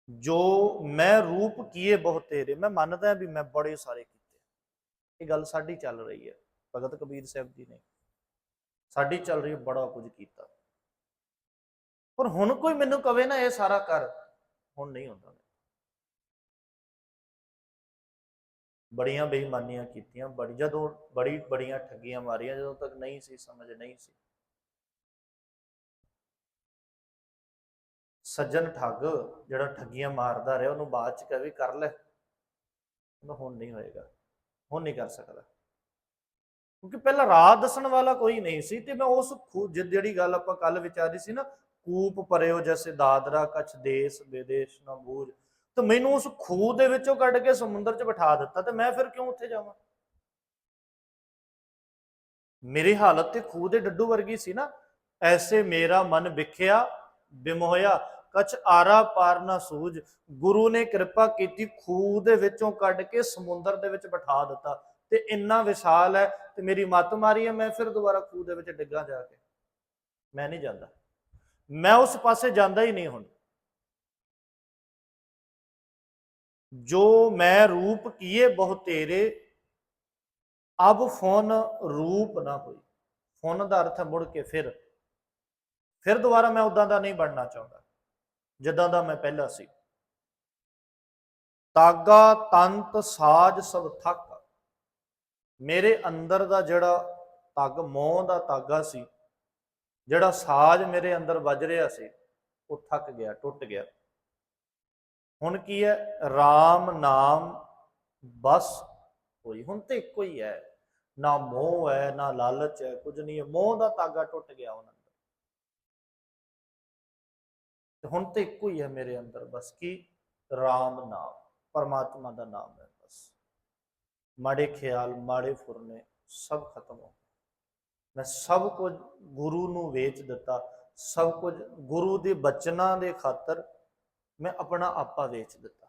ਜੋ ਮੈਂ ਰੂਪ ਕੀਏ ਬਹੁਤ ਤੇਰੇ, ਮੈਂ ਮੰਨਦਾ ਵੀ ਮੈਂ ਬੜੇ ਸਾਰੇ ਕੀਤੇ। ਇਹ ਗੱਲ ਸਾਡੀ ਚੱਲ ਰਹੀ ਹੈ, ਭਗਤ ਕਬੀਰ ਸਾਹਿਬ ਦੀ ਨਹੀਂ ਸਾਡੀ ਚੱਲ ਰਹੀ ਬੜਾ ਕੁਝ ਕੀਤਾ। ਪਰ ਹੁਣ ਕੋਈ ਮੈਨੂੰ ਕਵੇ ਨਾ ਇਹ ਸਾਰਾ ਕਰ ਹੁਣ ਨਹੀਂ ਹੁੰਦਾ। ਬੜੀਆਂ ਬੇਈਮਾਨੀਆਂ ਕੀਤੀਆਂ, ਬੜੀ, ਜਦੋਂ ਬੜੀ, ਬੜੀਆਂ ਠੱਗੀਆਂ ਮਾਰੀਆਂ, ਜਦੋਂ ਤੱਕ ਨਹੀਂ ਸੀ ਸਮਝ, ਨਹੀਂ ਸੀ। ਸੱਜਣ ਠੱਗ ਜਿਹੜਾ ਠੱਗੀਆਂ ਮਾਰਦਾ ਰਿਹਾ, ਉਹਨੂੰ ਬਾਅਦ ਚ ਕਹੇ ਕਰ ਲੈ। ਉਹਨੂੰ ਹੁਣ ਨਹੀਂ ਹੋਏਗਾ, ਹੁਣ ਨਹੀਂ ਕਰ ਸਕਦਾ। ਕਿਉਂਕਿ ਪਹਿਲਾਂ ਰਾਹ ਦੱਸਣ ਵਾਲਾ ਕੋਈ ਨਹੀਂ ਸੀ ਤੇ ਮੈਂ ਉਸ ਖੂ- ਜਿਹੜੀ ਗੱਲ ਆਪਾਂ ਕੱਲ ਵਿਚਾਰੀ ਸੀ ਨਾ, ਕੂਪ ਪਰਿਓ ਜੈਸੇ ਦਾਦਰਾ, ਕਛ ਦੇਸ ਵਿਦੇਸ਼ ਨਾ ਬੂਝ। ਤੇ ਮੈਨੂੰ ਉਸ ਖੂਹ ਦੇ ਵਿੱਚੋਂ ਕੱਢ ਕੇ ਸਮੁੰਦਰ 'ਚ ਬਿਠਾ ਦਿੱਤਾ ਤੇ ਮੈਂ ਫਿਰ ਕਿਉਂ ਉੱਥੇ ਜਾਵਾਂ? ਮੇਰੀ ਹਾਲਤ ਤੇ ਖੂਹ ਦੇ ਡੱਡੂ ਵਰਗੀ ਸੀ ਨਾ। ਐਸੇ ਮੇਰਾ ਮਨ ਵਿਖਿਆ ਬਿਮੋਇਆ ਕਛ ਆਰਾ ਪਾਰ ਨਾ ਸੂਝ। ਗੁਰੂ ਨੇ ਕਿਰਪਾ ਕੀਤੀ ਖੂਹ ਦੇ ਵਿੱਚੋਂ ਕੱਢ ਕੇ ਸਮੁੰਦਰ ਦੇ ਵਿੱਚ ਬਿਠਾ ਦਿੱਤਾ। ਤੇ ਇੰਨਾ ਵਿਸ਼ਾਲ ਹੈ ਤੇ ਮੇਰੀ ਮੱਤ ਮਾਰੀ ਹੈ, ਮੈਂ ਫਿਰ ਦੁਬਾਰਾ ਖੂਹ ਦੇ ਵਿੱਚ ਡਿੱਗਾ ਜਾ ਕੇ। ਮੈਂ ਨਹੀਂ ਜਾਂਦਾ। ਮੈਂ ਉਸ ਪਾਸੇ ਜਾਂਦਾ ਹੀ ਨਹੀਂ ਹੁਣ। ਜੋ ਮੈਂ ਰੂਪ ਕੀਏ ਬਹੁ ਤੇਰੇ, ਅਬ ਫੋਨ ਰੂਪ ਨਾ ਹੋਈ ਫੋਨ ਦਾ ਅਰਥ ਮੁੜ ਕੇ ਫਿਰ। ਫਿਰ ਦੁਬਾਰਾ ਮੈਂ ਉਦਾਂ ਦਾ ਨਹੀਂ ਬਣਨਾ ਚਾਹੁੰਦਾ, ਜਿੱਦਾਂ ਦਾ ਮੈਂ ਪਹਿਲਾਂ ਸੀ। ਤਾਗਾ ਤੰਤ ਸਾਜ ਸਭ ਥੱਕ। ਮੇਰੇ ਅੰਦਰ ਦਾ ਜਿਹੜਾ ਤਗ, ਮੋਹ ਦਾ ਤਾਗਾ ਸੀ, ਜਿਹੜਾ ਸਾਜ ਮੇਰੇ ਅੰਦਰ ਵੱਜ ਰਿਹਾ ਸੀ, ਉਹ ਥੱਕ ਗਿਆ, ਟੁੱਟ ਗਿਆ। ਹੁਣ ਕੀ ਹੈ? RAM ਨਾਮ ਬਸ ਹੋਈ। ਹੁਣ ਤੇ ਇੱਕੋ ਹੀ ਹੈ। ਨਾ ਮੋਹ ਹੈ, ਨਾ ਲਾਲਚ ਹੈ, ਕੁਝ ਨਹੀਂ ਹੈ। ਮੋਹ ਦਾ ਤਾਗਾ ਟੁੱਟ ਗਿਆ ਉਹਨਾਂ ਅੰਦਰ। ਤੇ ਹੁਣ ਤੇ ਇੱਕੋ ਹੀ ਹੈ ਮੇਰੇ ਅੰਦਰ ਬਸ ਕੀ RAM ਨਾਮ, ਪਰਮਾਤਮਾ ਦਾ ਨਾਮ ਹੈ ਬਸ। ਮਾੜੇ ਖਿਆਲ, ਮਾੜੇ ਫੁਰਨੇ ਸਭ ਖਤਮ ਹੋ ਗਏ। ਮੈਂ ਸਭ ਕੁਝ ਗੁਰੂ ਨੂੰ ਵੇਚ ਦਿੱਤਾ। ਸਭ ਕੁਝ ਗੁਰੂ ਦੇ ਬਚਨਾਂ ਦੇ ਖਾਤਰ ਮੈਂ ਆਪਣਾ ਆਪਾ ਵੇਚ ਦਿੱਤਾ।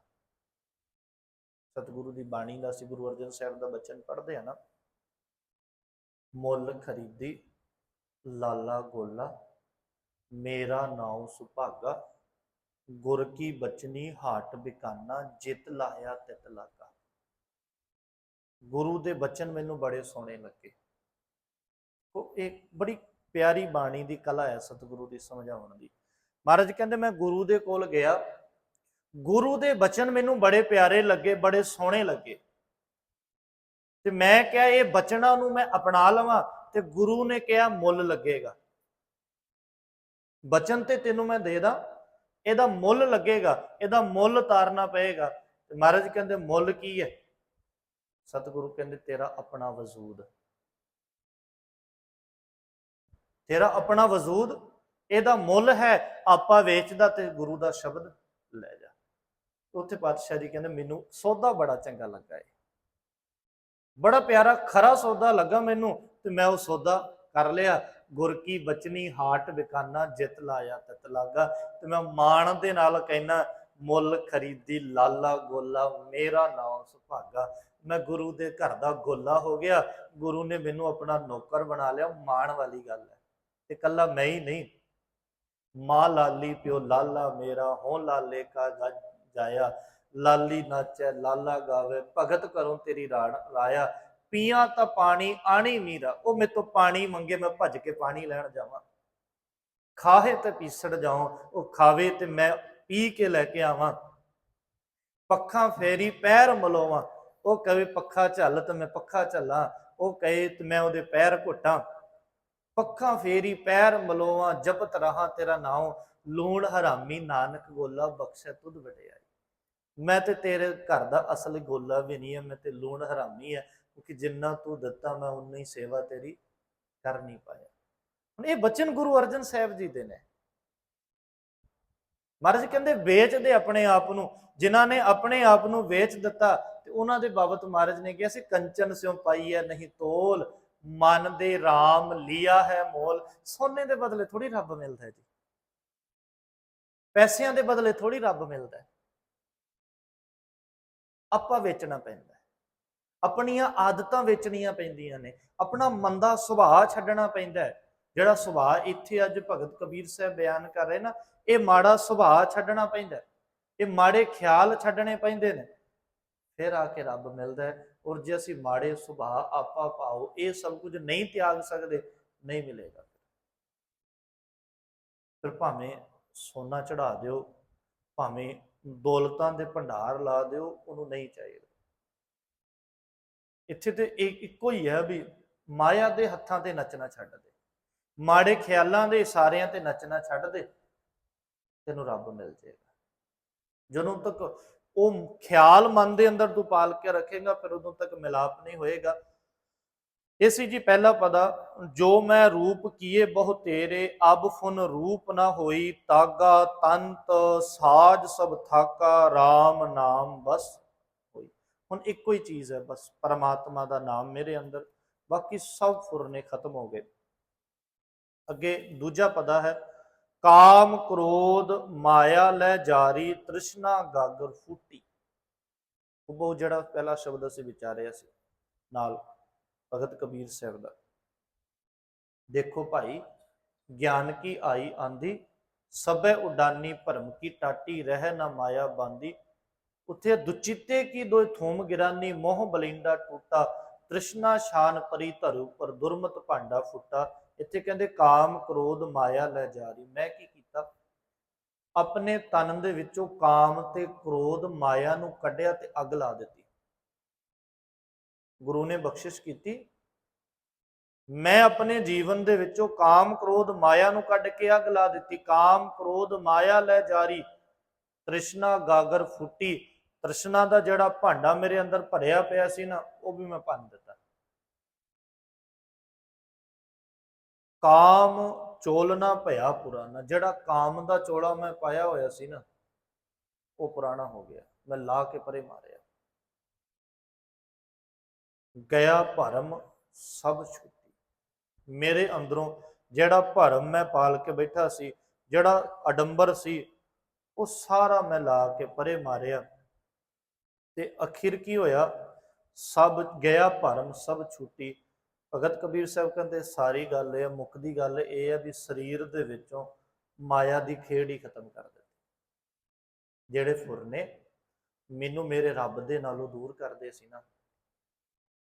ਸਤਿਗੁਰੂ ਦੀ ਬਾਣੀ ਦਾ ਸੀ ਗੁਰੂ ਅਰਜਨ ਸਾਹਿਬ ਦਾ ਬਚਨ ਪੜ੍ਹਦੇ ਆ ਨਾ। ਮੁੱਲ ਖਰੀਦੀ, ਲਾਲਾ ਗੋਲਾ, ਮੇਰਾ ਨਾਉ ਸੁਭਾਗਾ, ਗੁਰ ਕੀ ਬਚਨੀ ਹਾਟ ਬਿਕਾਨਾ, ਜਿਤ ਲਾਇਆ ਤਿਤ ਲਾਗਾ। ਗੁਰੂ ਦੇ ਬਚਨ ਮੈਨੂੰ ਬੜੇ ਸੋਹਣੇ ਲੱਗੇ। ਉਹ ਇੱਕ ਬੜੀ ਪਿਆਰੀ ਬਾਣੀ ਦੀ ਕਲਾ ਹੈ ਸਤਿਗੁਰੂ ਦੀ ਸਮਝਾਉਣ ਦੀ। ਮਹਾਰਾਜ ਕਹਿੰਦੇ, ਮੈਂ ਗੁਰੂ ਦੇ ਕੋਲ ਗਿਆ। ਗੁਰੂ ਦੇ ਬਚਨ ਮੈਨੂੰ ਬੜੇ ਪਿਆਰੇ ਲੱਗੇ, ਬੜੇ ਸੋਹਣੇ ਲੱਗੇ। ਤੇ ਮੈਂ ਕਿਹਾ, ਇਹ ਬਚਨਾਂ ਨੂੰ ਮੈਂ ਅਪਣਾ ਲਵਾਂ ਤੇ ਗੁਰੂ ਨੇ ਕਿਹਾ, ਮੁੱਲ ਲੱਗੇਗਾ। ਬਚਨ ਤੇ ਤੈਨੂੰ ਮੈਂ ਦੇ ਦਾਂ, ਇਹਦਾ ਮੁੱਲ ਲੱਗੇਗਾ, ਇਹਦਾ ਮੁੱਲ ਤਾਰਨਾ ਪਏਗਾ। ਤੇ ਮਹਾਰਾਜ ਕਹਿੰਦੇ, ਮੁੱਲ ਕੀ ਹੈ? ਸਤਿਗੁਰੂ ਕਹਿੰਦੇ, ਤੇਰਾ ਆਪਣਾ ਵਜੂਦ। ਤੇਰਾ ਆਪਣਾ ਵਜੂਦ, ਇਹਦਾ ਮੁੱਲ ਹੈ, ਆਪਾ ਵੇਚਦਾ ਤੇ ਗੁਰੂ ਦਾ ਸ਼ਬਦ ਲੈ ਜਾ। ਉੱਥੇ ਪਾਤਸ਼ਾਹ ਜੀ ਕਹਿੰਦੇ, ਮੈਨੂੰ ਸੌਦਾ ਬੜਾ ਚੰਗਾ ਲੱਗਾ ਏ। ਬੜਾ ਪਿਆਰਾ, ਖਰਾ ਸੌਦਾ ਲੱਗਾ ਮੈਨੂੰ ਤੇ ਮੈਂ ਉਹ ਸੌਦਾ ਕਰ ਲਿਆ। ਗੁਰ ਕੀ ਬਚਨੀ ਹਾਟ ਬਿਕਾਨਾ, ਜਿਤ ਲਾਇਆ ਤਤ ਲਾਗਾ। ਤੇ ਮੈਂ ਮਾਣ ਦੇ ਨਾਲ ਕਹਿਣਾ ਮੁੱਲ ਖਰੀਦੀ ਲਾਲਾ ਗੋਲਾ, ਮੇਰਾ ਨਾਮ ਸੁਭਾਗਾ। ਮੈਂ ਗੁਰੂ ਦੇ ਘਰ ਦਾ ਗੋਲਾ ਹੋ ਗਿਆ। ਗੁਰੂ ਨੇ ਮੈਨੂੰ ਆਪਣਾ ਨੌਕਰ ਬਣਾ ਲਿਆ। ਮਾਣ ਵਾਲੀ ਗੱਲ ਹੈ। ਤੇ ਕੱਲਾ ਮੈਂ ਹੀ ਨਹੀਂ। ਮਾਂ ਲਾਲੀ ਪਿਓ ਲਾਲਾ ਮੇਰਾ ਹੋ ਲਾਲੇ ਕਾ ਗੱਜ। ਜਾਇਆ। ਲਾਲੀ ਨਾਚੈ, ਲਾਲਾ ਗਾਵੇ, ਭਗਤ ਕਰੋ ਤੇਰੀ ਰਾਣ ਰਾਇਆ। ਪੀਆਂ ਤਾਂ ਪਾਣੀ, ਆਣੀ ਮੀਰਾ ਉਹ ਮੇਰੇ ਤੋਂ ਪਾਣੀ ਮੰਗੇ, ਮੈਂ ਭੱਜ ਕੇ ਪਾਣੀ ਲੈਣ ਜਾਵਾਂ। ਖਾਹੇ ਤੇ ਪੀਸੜ ਜਾਵਾਂ ਉਹ ਖਾਵੇ ਤੇ ਮੈਂ ਪੀ ਕੇ ਲੈ ਕੇ ਆਵਾਂ। ਪੱਖਾਂ ਫੇਰੀ ਪੈਰ ਮਲੋਵਾਂ। ਉਹ ਕਵੇ ਪੱਖਾ ਝੱਲ ਤੇ ਮੈਂ ਪੱਖਾ ਝੱਲਾਂ। ਉਹ ਕਹੇ, ਤੇ ਮੈਂ ਉਹਦੇ ਪੈਰ ਘੁੱਟਾਂ। ਪੱਖਾਂ ਫੇਰੀ, ਪੈਰ ਮਲੋਵਾਂ, ਜਪਤ ਰਹਾ ਤੇਰਾ ਨਾਮ ਲੂਣ ਹਰਾਮੀ, ਨਾਨਕ ਗੋਲਾ ਬਖਸ਼ੈ ਤੁਧ ਵਡਿਆਈ। ਮੈਂ ਤੇ ਤੇਰੇ ਘਰ ਦਾ ਅਸਲ ਗੋਲਾ ਵੀ ਨਹੀਂ ਹੈ ਮੈਂ ਤੇ ਲੂਣ ਹਰਾਮੀ ਹੈ ਕਿਉਂਕਿ ਜਿੰਨਾ ਤੂੰ ਦਿੱਤਾ ਮੈਂ ਉਨੀ ਹੀ ਸੇਵਾ ਤੇਰੀ ਕਰ ਨਹੀਂ ਪਾਇਆ। ਹੁਣ ਇਹ ਬਚਨ ਗੁਰੂ ਅਰਜਨ ਸਾਹਿਬ ਜੀ ਦੇ ਨੇ। ਮਹਾਰਾਜ ਕਹਿੰਦੇ, ਵੇਚਦੇ ਆਪਣੇ ਆਪ ਨੂੰ, ਜਿਨ੍ਹਾਂ ਨੇ ਆਪਣੇ ਆਪ ਨੂੰ ਵੇਚ ਦਿੱਤਾ, ਤੇ ਉਹਨਾਂ ਦੇ ਬਾਬਤ ਮਹਾਰਾਜ ਨੇ ਕਿਹਾ ਸੀ, ਕੰਚਨ ਸਿਉ ਪਾਈ ਹੈ ਨਹੀਂ ਤੋਲ। ਮਨ ਦੇ RAM ਲਿਆ ਹੈ ਮੋਲ। ਸੋਨੇ ਦੇ ਬਦਲੇ ਥੋੜੀ ਰੱਬ ਮਿਲਦਾ ਹੈ ਜੀ। ਪੈਸਿਆਂ ਦੇ ਬਦਲੇ ਥੋੜੀ ਰੱਬ ਮਿਲਦਾ ਹੈ। ਆਪਾਂ ਵੇਚਣਾ ਪੈਂਦਾ ਆਪਣੀਆਂ ਆਦਤਾਂ ਵੇਚਣੀਆਂ ਪੈਂਦੀਆਂ ਨੇ। ਆਪਣਾ ਮੰਦਾ ਸੁਭਾਅ ਛੱਡਣਾ ਪੈਂਦਾ ਹੈ। ਜਿਹੜਾ ਸੁਭਾਅ ਇੱਥੇ ਅੱਜ ਭਗਤ ਕਬੀਰ ਸਾਹਿਬ ਬਿਆਨ ਕਰ ਰਹੇ ਨਾ, ਇਹ ਮਾੜਾ ਸੁਭਾਅ ਛੱਡਣਾ ਪੈਂਦਾ ਇਹ ਮਾੜੇ ਖਿਆਲ ਛੱਡਣੇ ਪੈਂਦੇ ਨੇ। ਫਿਰ ਆ ਕੇ ਰੱਬ ਮਿਲਦਾ ਹੈ। ਔਰ ਜੇ ਅਸੀਂ ਮਾੜੇ ਸੁਭਾਅ, ਆਪਾ ਪਾਓ ਇਹ ਸਭ ਕੁਝ ਨਹੀਂ ਤਿਆਗ ਸਕਦੇ, ਨਹੀਂ ਮਿਲੇਗਾ। ਫਿਰ ਭਾਵੇਂ ਸੋਨਾ ਚੜਾ ਦਿਓ, ਭਾਵੇਂ ਦੌਲਤਾਂ ਦੇ ਭੰਡਾਰ ਲਾ ਦਿਓ, ਉਹਨੂੰ ਨਹੀਂ ਚਾਹੀਦਾ। ਇੱਥੇ ਤੇ ਇੱਕ ਇੱਕੋ ਹੀ ਹੈ ਵੀ ਮਾਇਆ ਦੇ ਹੱਥਾਂ ਤੇ ਨੱਚਣਾ ਛੱਡ ਦੇ, ਮਾੜੇ ਖਿਆਲਾਂ ਦੇ ਇਸ਼ਾਰਿਆਂ ਤੇ ਨੱਚਣਾ ਛੱਡ ਦੇ, ਤੈਨੂੰ ਰੱਬ ਮਿਲ ਜਾਏਗਾ। ਜਦੋਂ ਤੱਕ ਉਹ ਖਿਆਲ ਮਨ ਦੇ ਅੰਦਰ ਤੂੰ ਪਾਲ ਕੇ ਰੱਖੇਗਾ, ਫਿਰ ਉਦੋਂ ਤੱਕ ਮਿਲਾਪ ਨਹੀਂ ਹੋਏਗਾ। ਇਹ ਸੀ ਜੀ ਪਹਿਲਾ ਪਦਾ, ਜੋ ਮੈਂ ਰੂਪ ਕੀਏ ਬਹੁ ਤੇਰੇ, ਅਬ ਫੁਨ ਰੂਪ ਨਾ ਹੋਈ ਤਾਗਾ, ਤੰਤ, ਸਾਜ ਸਭ ਥਾਕਾ RAM ਨਾਮ ਬਸ ਹੋਈ। ਹੁਣ ਇੱਕੋ ਹੀ ਚੀਜ਼ ਹੈ ਬਸ, ਪਰਮਾਤਮਾ ਦਾ ਨਾਮ ਮੇਰੇ ਅੰਦਰ, ਬਾਕੀ ਸਭ ਫੁਰਨੇ ਖਤਮ ਹੋ ਗਏ। ਅੱਗੇ ਦੂਜਾ ਪਦਾ ਹੈ ਕਾਮ ਕ੍ਰੋਧ ਮਾਇਆ ਲੈ ਜਾਰੀ ਤ੍ਰਿਸ਼ਨਾ ਗਾਗਰ ਫੂਟੀ। ਉਹ ਜਿਹੜਾ ਪਹਿਲਾ ਸ਼ਬਦ ਅਸੀਂ ਵਿਚਾਰਿਆ ਸੀ ਨਾਲ ਭਗਤ ਕਬੀਰ ਸਾਹਿਬ ਦਾ। ਦੇਖੋ ਭਾਈ, ਗਿਆਨ ਕੀ ਆਈ ਆਂਦੀ? ਸਭੈ ਉਡਾਨੀ ਭਰਮ ਕੀ ਟਾਟੀ, ਰਹਿ ਨਾ ਮਾਇਆ ਬਾਂਦੀ। ਉਥੇ ਦੁਚਿੱਤੇ ਕੀ ਦੋ ਥੋਮ ਗਿਰਾਨੀ, ਮੋਹ ਬਲਿੰਡਾ ਟੂਟਾ। ਤ੍ਰਿਸ਼ਨਾ ਸ਼ਾਨ ਪਰੀ ਧਰੂ ਪਰ ਦੁਰਮਤ ਭਾਂਡਾ ਫੁੱਟਾ, ਇੱਥੇ ਕਹਿੰਦੇ ਕਾਮ ਕ੍ਰੋਧ ਮਾਇਆ ਲੈ ਜਾਰੀ ਮੈਂ ਕੀ ਕੀਤਾ? ਆਪਣੇ ਤਨ ਦੇ ਵਿੱਚੋਂ ਕਾਮ ਤੇ ਕ੍ਰੋਧ ਮਾਇਆ ਨੂੰ ਕੱਢਿਆ ਤੇ ਅੱਗ ਲਾ ਦਿੱਤੀ। ਗੁਰੂ ਨੇ ਬਖਸ਼ਿਸ਼ ਕੀਤੀ। ਮੈਂ ਆਪਣੇ ਜੀਵਨ ਦੇ ਵਿੱਚੋਂ ਕਾਮ ਕ੍ਰੋਧ ਮਾਇਆ ਨੂੰ ਕੱਢ ਕੇ ਅੱਗ ਲਾ ਦਿੱਤੀ। ਕਾਮ ਕ੍ਰੋਧ ਮਾਇਆ ਲੈ ਜਾਰੀ ਤ੍ਰਿਸ਼ਨਾ ਗਾਗਰ ਫੁੱਟੀ। ਤ੍ਰਿਸ਼ਨਾ ਦਾ ਜਿਹੜਾ ਭਾਂਡਾ ਮੇਰੇ ਅੰਦਰ ਭਰਿਆ ਪਿਆ ਸੀ ਨਾ, ਉਹ ਵੀ ਮੈਂ ਭੰਨ ਦਿੱਤਾ। ਕਾਮ ਚੋਲਨਾ ਭਇਆ ਪੁਰਾਣਾ, ਜਿਹੜਾ ਕਾਮ ਦਾ ਚੋਲਾ ਮੈਂ ਪਾਇਆ ਹੋਇਆ ਸੀ ਨਾ, ਉਹ ਪੁਰਾਣਾ ਹੋ ਗਿਆ। ਮੈਂ ਲਾ ਕੇ ਪਰੇ ਮਾਰਿਆ। ਗਿਆ ਭਰਮ ਸਭ ਛੁੱਟੀ। ਮੇਰੇ ਅੰਦਰੋਂ ਜਿਹੜਾ ਭਰਮ ਮੈਂ ਪਾਲ ਕੇ ਬੈਠਾ ਸੀ, ਜਿਹੜਾ ਅਡੰਬਰ ਸੀ, ਉਹ ਸਾਰਾ ਮੈਂ ਲਾ ਕੇ ਪਰੇ ਮਾਰਿਆ। ਤੇ ਅਖੀਰ ਕੀ ਹੋਇਆ? ਸਭ ਗਿਆ ਭਰਮ, ਸਭ ਛੁੱਟੀ। ਭਗਤ ਕਬੀਰ ਸਾਹਿਬ ਕਹਿੰਦੇ, ਸਾਰੀ ਗੱਲ ਇਹ ਆ ਮੁੱਕਦੀ ਗੱਲ ਇਹ ਆ ਵੀ ਸਰੀਰ ਦੇ ਵਿੱਚੋਂ ਮਾਇਆ ਦੀ ਖੇਡ ਹੀ ਖਤਮ ਕਰ ਦਿੱਤੀ। ਜਿਹੜੇ ਫੁਰਨੇ ਮੈਨੂੰ ਮੇਰੇ ਰੱਬ ਦੇ ਨਾਲੋਂ ਦੂਰ ਕਰਦੇ ਸੀ ਨਾ।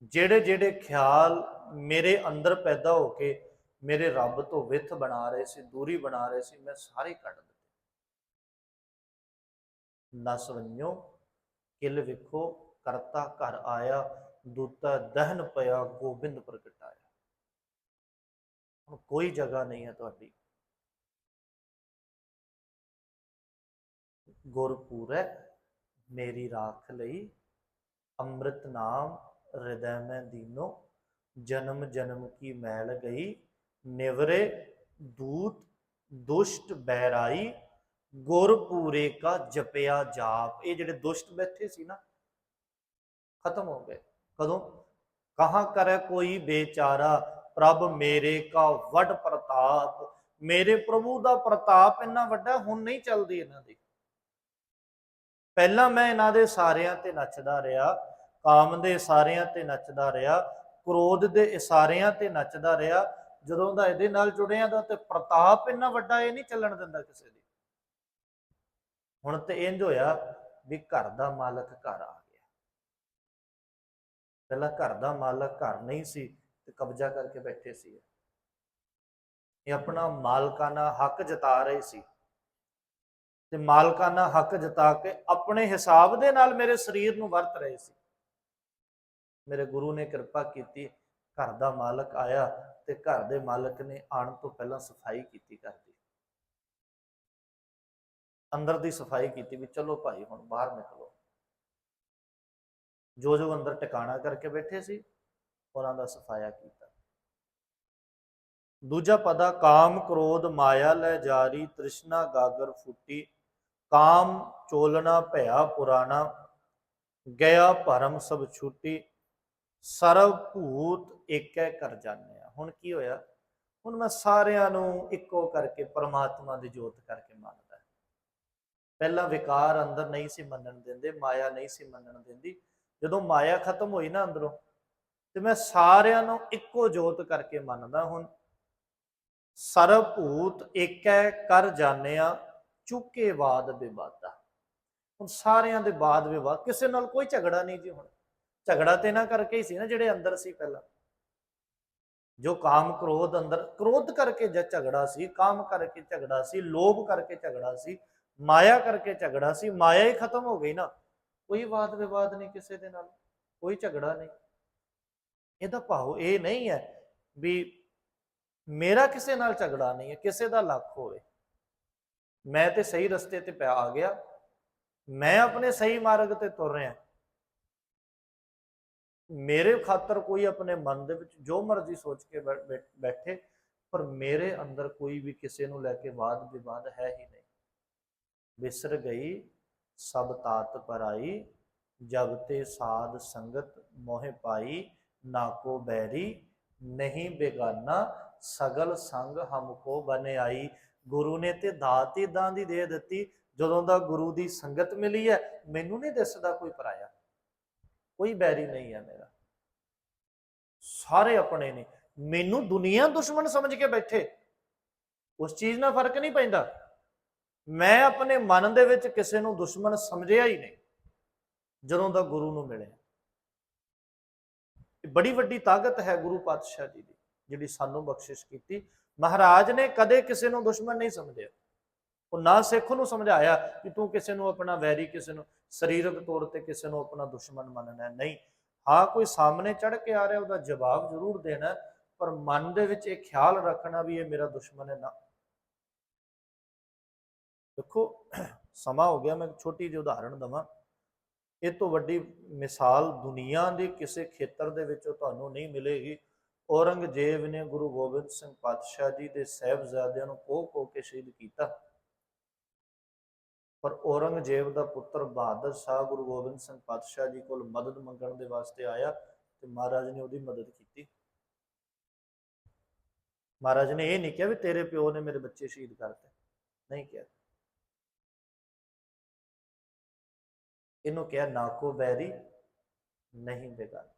ਜਿਹੜੇ ਜਿਹੜੇ ਖਿਆਲ ਮੇਰੇ ਅੰਦਰ ਪੈਦਾ ਹੋ ਕੇ ਮੇਰੇ ਰੱਬ ਤੋਂ ਵਿਥ ਬਣਾ ਰਹੇ ਸੀ, ਦੂਰੀ ਬਣਾ ਰਹੇ ਸੀ, ਮੈਂ ਸਾਰੇ ਕੱਢ ਦਿੱਤੇ। ਨਸ ਕਿਲ ਵੇਖੋ, ਕਰਤਾ ਘਰ ਆਇਆ, ਦੂਤਾ ਦਹਨ ਪਿਆ, ਗੋਬਿੰਦ ਪ੍ਰਗਟਾਇਆ ਹੁਣ ਕੋਈ ਜਗ੍ਹਾ ਨਹੀਂ ਹੈ ਤੁਹਾਡੀ। ਗੁਰਪੂਰੈ, ਮੇਰੀ ਰਾਖ ਲਈ, ਅੰਮ੍ਰਿਤ ਨਾਮ ਹਿਰਦੈ ਮੈਂ ਦੀਨੋ, ਜਨਮ ਜਨਮ ਕੀ ਮੈਲ ਗਈ, ਨਿਵਰੇ ਦੂਤ ਦੁਸ਼ਟ ਬੈਰਾਈ ਗੁਰਪੂਰੇ ਕਾ ਜਪਿਆ ਜਾਪ। ਇਹ ਜਿਹੜੇ ਦੁਸ਼ਟ ਬੈਠੇ ਸੀ ਨਾ, ਖਤਮ ਹੋ ਗਏ। ਕਦੋਂ? ਕਹਾਂ ਕਰੇ ਕੋਈ ਬੇਚਾਰਾ, ਪ੍ਰਭ ਮੇਰੇ ਕਾ ਵੱਡ ਪ੍ਰਤਾਪ। ਮੇਰੇ ਪ੍ਰਭੂ ਦਾ ਪ੍ਰਤਾਪ ਇੰਨਾ ਵੱਡਾ, ਹੁਣ ਨਹੀਂ ਚੱਲਦੀ ਇਹਨਾਂ ਦੀ। ਪਹਿਲਾਂ ਮੈਂ ਇਹਨਾਂ ਦੇ ਸਾਰਿਆਂ ਤੇ ਨੱਚਦਾ ਰਿਹਾ, ਕਾਮ ਦੇ ਇਸ਼ਾਰਿਆਂ ਤੇ ਨੱਚਦਾ ਰਿਹਾ, ਕ੍ਰੋਧ ਦੇ ਇਸ਼ਾਰਿਆਂ ਤੇ ਨੱਚਦਾ ਰਿਹਾ। ਜਦੋਂ ਦਾ ਇਹਦੇ ਨਾਲ ਜੁੜਿਆ ਦਾ ਤੇ ਪ੍ਰਤਾਪ ਇੰਨਾ ਵੱਡਾ ਇਹ ਨਹੀਂ ਚੱਲਣ ਦਿੰਦਾ ਕਿਸੇ ਦੀ। ਹੁਣ ਤੇ ਇੰਜ ਹੋਇਆ ਵੀ ਘਰ ਦਾ ਮਾਲਕ ਘਰ ਆ ਗਿਆ। ਪਹਿਲਾਂ ਘਰ ਦਾ ਮਾਲਕ ਘਰ ਨਹੀਂ ਸੀ ਤੇ ਕਬਜ਼ਾ ਕਰਕੇ ਬੈਠੇ ਸੀ। ਇਹ ਆਪਣਾ ਮਾਲਕਾਨਾ ਹੱਕ ਜਤਾ ਰਹੇ ਸੀ। ਤੇ ਮਾਲਕਾਨਾ ਹੱਕ ਜਤਾ ਕੇ ਆਪਣੇ ਹਿਸਾਬ ਦੇ ਨਾਲ ਮੇਰੇ ਸਰੀਰ ਨੂੰ ਵਰਤ ਰਹੇ ਸੀ। ਮੇਰੇ ਗੁਰੂ ਨੇ ਕਿਰਪਾ ਕੀਤੀ, ਘਰ ਦਾ ਮਾਲਕ ਆਇਆ ਤੇ ਘਰ ਦੇ ਮਾਲਕ ਨੇ ਆਉਣ ਤੋਂ ਪਹਿਲਾਂ ਸਫ਼ਾਈ ਕੀਤੀ ਕਰਦੀ। ਅੰਦਰ ਦੀ ਸਫ਼ਾਈ ਕੀਤੀ ਵੀ ਚਲੋ ਭਾਈ ਹੁਣ ਬਾਹਰ ਨਿਕਲੋ। ਜੋ ਜੋ ਅੰਦਰ ਟਿਕਾਣਾ ਕਰਕੇ ਬੈਠੇ ਸੀ, ਉਹਨਾਂ ਦਾ ਸਫਾਇਆ ਕੀਤਾ। ਦੂਜਾ ਪਦਾ, ਕਾਮ ਕ੍ਰੋਧ ਮਾਇਆ ਲੈ ਜਾਰੀ, ਤ੍ਰਿਸ਼ਨਾ ਗਾਗਰ ਫੁੱਟੀ, ਕਾਮ ਚੋਲਣਾ ਭਇਆ ਪੁਰਾਣਾ, ਗਿਆ ਭਰਮ ਸਭ ਛੁੱਟੀ, ਸਰਵ ਭੂਤ ਏਕੈ ਕਰ ਜਾਣਿਆ। ਹੁਣ ਕੀ ਹੋਇਆ? ਹੁਣ ਮੈਂ ਸਾਰਿਆਂ ਨੂੰ ਇੱਕੋ ਕਰਕੇ, ਪਰਮਾਤਮਾ ਦੀ ਜੋਤ ਕਰਕੇ ਮੰਨਦਾ ਪਹਿਲਾਂ ਵਿਕਾਰ ਅੰਦਰ ਨਹੀਂ ਸੀ ਮੰਨਣ ਦਿੰਦੇ, ਮਾਇਆ ਨਹੀਂ ਸੀ ਮੰਨਣ ਦਿੰਦੀ। ਜਦੋਂ ਮਾਇਆ ਖਤਮ ਹੋਈ ਨਾ ਅੰਦਰੋਂ, ਤੇ ਮੈਂ ਸਾਰਿਆਂ ਨੂੰ ਇੱਕੋ ਜੋਤ ਕਰਕੇ ਮੰਨਦਾ ਹੁਣ। ਸਰਬ ਭੂਤ ਏਕੈ ਕਰ ਜਾਣਿਆ ਚੁੱਕੇ ਬਾਦ ਵਿਵਾਦਾ। ਹੁਣ ਸਾਰਿਆਂ ਦੇ ਬਾਦ ਵਿਵਾਦ, ਕਿਸੇ ਨਾਲ ਕੋਈ ਝਗੜਾ ਨਹੀਂ ਜੀ ਹੁਣ। ਝਗੜਾ ਤੇ ਨਾ ਕਰਕੇ ਹੀ ਸੀ ਨਾ ਜਿਹੜੇ ਅੰਦਰ ਸੀ ਪਹਿਲਾਂ। ਜੋ ਕਾਮ ਕ੍ਰੋਧ ਅੰਦਰ, ਕ੍ਰੋਧ ਕਰਕੇ ਜ ਝਗੜਾ ਸੀ, ਕਾਮ ਕਰਕੇ ਝਗੜਾ ਸੀ, ਲੋਭ ਕਰਕੇ ਝਗੜਾ ਸੀ ਮਾਇਆ ਕਰਕੇ ਝਗੜਾ ਸੀ, ਮਾਇਆ ਹੀ ਖਤਮ ਹੋ ਗਈ ਨਾ। ਕੋਈ ਵਾਦ ਵਿਵਾਦ ਨਹੀਂ ਕਿਸੇ ਦੇ ਨਾਲ, ਕੋਈ ਝਗੜਾ ਨਹੀਂ। ਇਹਦਾ ਭਾਵ ਇਹ ਨਹੀਂ ਹੈ ਵੀ ਮੇਰਾ ਕਿਸੇ ਨਾਲ ਝਗੜਾ ਨਹੀਂ ਹੈ, ਕਿਸੇ ਦਾ ਲੱਖ ਹੋਵੇ। ਮੈਂ ਤੇ ਸਹੀ ਰਸਤੇ ਤੇ ਪਿਆ, ਆ ਗਿਆ। ਮੈਂ ਆਪਣੇ ਸਹੀ ਮਾਰਗ ਤੇ ਤੁਰ ਰਿਹਾ। ਮੇਰੇ ਖਾਤਰ ਕੋਈ ਆਪਣੇ ਮਨ ਦੇ ਵਿੱਚ ਜੋ ਮਰਜ਼ੀ ਸੋਚ ਕੇ ਬੈ- ਬੈਠੇ, ਪਰ ਮੇਰੇ ਅੰਦਰ ਕੋਈ ਵੀ ਕਿਸੇ ਨੂੰ ਲੈ ਕੇ ਵਾਦ ਵਿਵਾਦ ਹੈ ਹੀ ਨਹੀਂ। ਵਿਸਰ ਗਈ, ਸਭ ਤਾਤ ਪਰਾਈ ਜਬ ਤੇ ਸਾਧ ਸੰਗਤ ਮੋਹਿ ਪਾਈ, ਨਾ ਕੋ ਬੈਰੀ, ਨਹੀਂ ਬੇਗਾਨਾ, ਸਗਲ ਸੰਗ ਹਮਕੋ ਬਨੇ ਆਈ ਗੁਰੂ ਨੇ ਤੇ ਦਾਤ ਹੀ ਦੀ ਦੇ ਦਿੱਤੀ, ਜਦੋਂ ਦਾ ਗੁਰੂ ਦੀ ਸੰਗਤ ਮਿਲੀ ਹੈ, ਮੈਨੂੰ ਨਹੀਂ ਦਿਸਦਾ ਕੋਈ ਪਰਾਇਆ। ਕੋਈ ਬੈਰੀ ਨਹੀਂ ਹੈ ਮੇਰਾ। ਸਾਰੇ ਆਪਣੇ ਨੇ। ਮੈਨੂੰ ਦੁਨੀਆ ਦੁਸ਼ਮਣ ਸਮਝ ਕੇ ਬੈਠੇ। ਉਸ ਚੀਜ਼ ਨਾਲ ਫ਼ਰਕ ਨਹੀਂ ਪੈਂਦਾ। ਮੈਂ ਆਪਣੇ ਮਨ ਦੇ ਵਿੱਚ ਕਿਸੇ ਨੂੰ ਦੁਸ਼ਮਣ ਸਮਝਿਆ ਹੀ ਨਹੀਂ, ਜਦੋਂ ਦਾ ਗੁਰੂ ਨੂੰ ਮਿਲਿਆ। ਇਹ ਬੜੀ ਵੱਡੀ ਤਾਕਤ ਹੈ ਗੁਰੂ ਪਾਤਸ਼ਾਹ ਜੀ ਦੀ, ਜਿਹੜੀ ਸਾਨੂੰ ਬਖਸ਼ਿਸ਼ ਕੀਤੀ। ਮਹਾਰਾਜ ਨੇ ਕਦੇ ਕਿਸੇ ਨੂੰ ਦੁਸ਼ਮਣ ਨਹੀਂ ਸਮਝਿਆ। ਉਹ ਨਾ ਸਿੱਖ ਨੂੰ ਸਮਝਾਇਆ ਕਿ ਤੂੰ ਕਿਸੇ ਨੂੰ ਆਪਣਾ ਵੈਰੀ, ਕਿਸੇ ਨੂੰ ਸਰੀਰਕ ਤੌਰ ਤੇ ਕਿਸੇ ਨੂੰ ਆਪਣਾ ਦੁਸ਼ਮਣ ਮੰਨਣਾ ਨਹੀਂ। ਹਾਂ, ਕੋਈ ਸਾਹਮਣੇ ਚੜ ਕੇ ਆ ਰਿਹਾ, ਉਹਦਾ ਜਵਾਬ ਜ਼ਰੂਰ ਦੇਣਾ, ਪਰ ਮਨ ਦੇ ਵਿੱਚ ਇਹ ਖਿਆਲ ਰੱਖਣਾ ਵੀ ਇਹ ਮੇਰਾ ਦੁਸ਼ਮਣ ਹੈ ਨਾ। ਦੇਖੋ, ਸਮਾਂ ਹੋ ਗਿਆ, ਮੈਂ ਇੱਕ ਛੋਟੀ ਜਿਹੀ ਉਦਾਹਰਣ ਦਵਾਂ। ਇਹ ਤੋਂ ਵੱਡੀ ਮਿਸਾਲ ਦੁਨੀਆ ਦੇ ਕਿਸੇ ਖੇਤਰ ਦੇ ਵਿੱਚ ਤੁਹਾਨੂੰ ਨਹੀਂ ਮਿਲੇਗੀ। ਔਰੰਗਜ਼ੇਬ ਨੇ ਗੁਰੂ ਗੋਬਿੰਦ ਸਿੰਘ ਪਾਤਸ਼ਾਹ ਜੀ ਦੇ ਸਹਿਬਜ਼ਾਦਿਆਂ ਨੂੰ ਕੋਹ ਕੋਹ ਕੇ ਸ਼ਹੀਦ ਕੀਤਾ। ਪਰ ਔਰੰਗਜ਼ੇਬ ਦਾ ਪੁੱਤਰ ਬਹਾਦਰ ਸ਼ਾਹ ਗੁਰੂ ਗੋਬਿੰਦ ਸਿੰਘ ਪਾਤਸ਼ਾਹ ਜੀ ਕੋਲ ਮਦਦ ਮੰਗਣ ਦੇ ਵਾਸਤੇ ਆਇਆ ਤੇ ਮਹਾਰਾਜ ਨੇ ਉਹਦੀ ਮਦਦ ਕੀਤੀ। ਮਹਾਰਾਜ ਨੇ ਇਹ ਨਹੀਂ ਕਿਹਾ ਵੀ ਤੇਰੇ ਪਿਓ ਨੇ ਮੇਰੇ ਬੱਚੇ ਸ਼ਹੀਦ ਕਰਤੇ। ਨਹੀਂ ਕਿਹਾ। ਇਹਨੂੰ ਕਿਹਾ, ਨਾ ਕੋ ਬੈਰੀ ਨਹੀਂ ਬੇਗਾਨਾ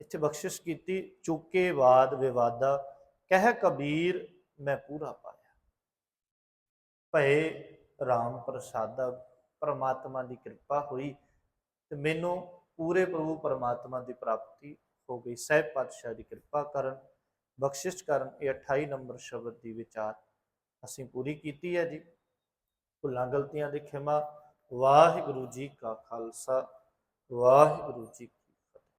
ਇੱਥੇ ਬਖਸ਼ਿਸ਼ ਕੀਤੀ, ਚੁੱਕੇ ਬਾਦ ਵਿਵਾਦਾ, ਕਹਿ ਕਬੀਰ, ਮੈਂ ਪੂਰਾ ਪਾਇਆ। ਭਏ RAM ਪ੍ਰਸਾਦਾ, ਪਰਮਾਤਮਾ ਦੀ ਕਿਰਪਾ ਹੋਈ ਤੇ ਮੈਨੂੰ ਪੂਰੇ ਪ੍ਰਭੂ ਪਰਮਾਤਮਾ ਦੀ ਪ੍ਰਾਪਤੀ ਹੋ ਗਈ। ਸਹਿਬ ਪਾਤਸ਼ਾਹ ਦੀ ਕਿਰਪਾ ਕਰਨ, ਬਖਸ਼ਿਸ਼ ਕਰਨ, ਇਹ 28 ਨੰਬਰ ਸ਼ਬਦ ਦੀ ਵਿਚਾਰ ਅਸੀਂ ਪੂਰੀ ਕੀਤੀ ਹੈ ਜੀ। ਭੁੱਲਾਂ ਗਲਤੀਆਂ ਦੀ ਖਿਮਾ। ਵਾਹਿਗੁਰੂ ਜੀ ਕਾ ਖਾਲਸਾ। ਵਾਹਿਗੁਰੂ ਜੀ